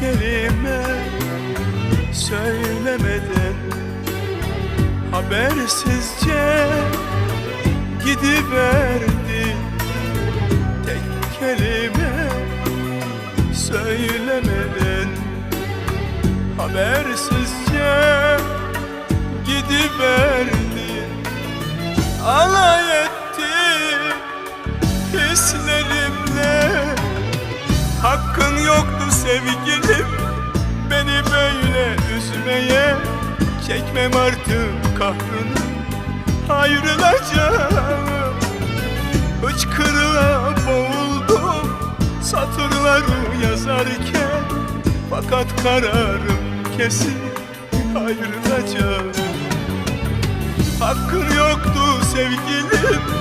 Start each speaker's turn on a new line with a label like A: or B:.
A: kelime söylemeden Habersizce gidiverdi. Tek kelime söylemeden Habersizce gidiverdi. Alay etti hislerimle sevgilim Beni böyle üzmeye Çekmem artık kahrını. Ayrılacağım. Hıçkırığa boğuldum Satırları yazarken. Fakat kararım kesin Ayrılacağım. Hakkın yoktu sevgilim